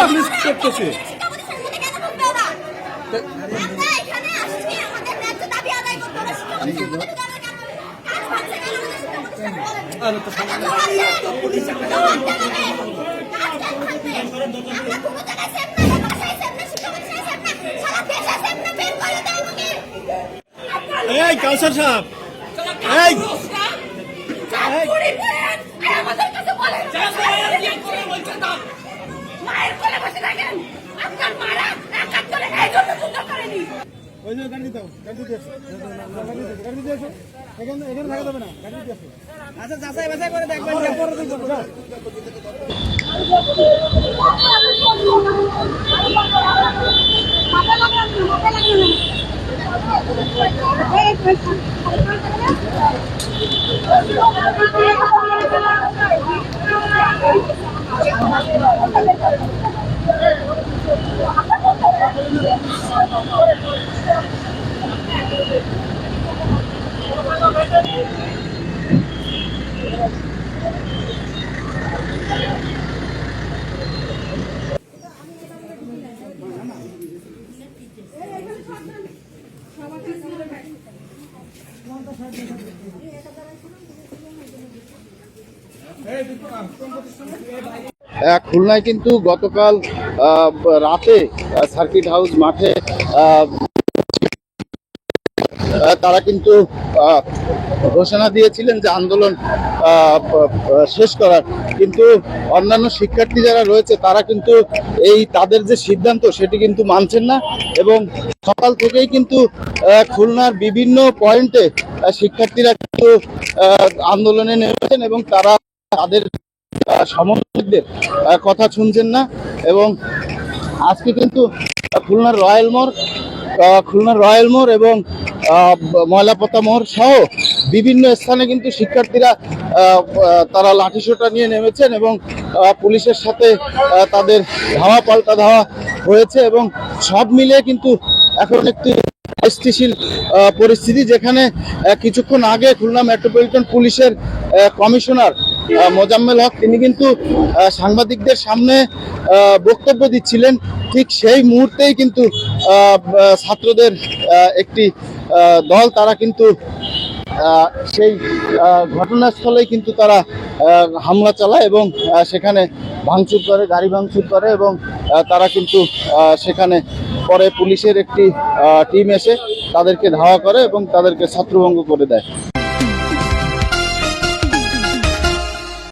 Police করতেছে। আমরা এখানে আসছি আমাদের ন্যায্য দাবি আদায় করতে হবে শিক্ষামন্ত্রী আমাদের শিক্ষামন্ত্রী বলেন আরে তো সামনে এই কাউসার সাহেব এই ওই যে গাড়ি দাও গাড়ি দিয়ে আসো। গাড়ি দিয়ে গাড়ি দিয়ে আসো। এখানে এখানে থাকা যাবে না গাড়ি দিয়ে আসো। আচ্ছা যাচাই বাছাই করে দেখবেন। পরে দেখবেন খুলনায় কিন্তু গতকাল রাতে সার্কিট হাউস মাঠে তারা কিন্তু ঘোষণা দিয়েছিলেন যে আন্দোলন শেষ করার। কিন্তু অন্যান্য শিক্ষার্থী যারা রয়েছে, তারা কিন্তু এই তাদের যে সিদ্ধান্ত, সেটি কিন্তু মানছেন না এবং সকাল থেকেই কিন্তু খুলনার বিভিন্ন পয়েন্টে শিক্ষার্থীরা কিন্তু আন্দোলনে নেমেছেন এবং তারা তাদের সমর্থকদের কথা শুনছেন না এবং আজকে কিন্তু খুলনার রয়্যাল মোড় খুলনার রয়্যাল মোড় এবং আহ, ময়লাপতা মোড় সহ বিভিন্ন স্থানে কিন্তু শিক্ষার্থীরা তারা লাঠিসোঁটা নিয়ে নেমেছেন এবং পুলিশের সাথে তাদের ধাওয়া পাল্টা ধাওয়া হয়েছে এবং সব মিলিয়ে কিন্তু এখন একটি স্থিতিশীল পরিস্থিতি যেখানে কিছুক্ষণ আগে খুলনা মেট্রোপলিটন পুলিশের কমিশনার মোজাম্মেল হক তিনি কিন্তু সাংবাদিকদের সামনে বক্তব্য দিচ্ছিলেন। ঠিক সেই মুহূর্তেই কিন্তু ছাত্রদের একটি দল, তারা কিন্তু সেই ঘটনাস্থলে ঘটনাস্থলেই কিন্তু তারা হামলা চালায় এবং সেখানে ভাঙচুর করে, গাড়ি ভাঙচুর করে এবং তারা কিন্তু সেখানে পরে পুলিশের একটি টিম এসে তাদেরকে ধাওয়া করে এবং তাদেরকে ছাত্রভঙ্গ করে দেয়।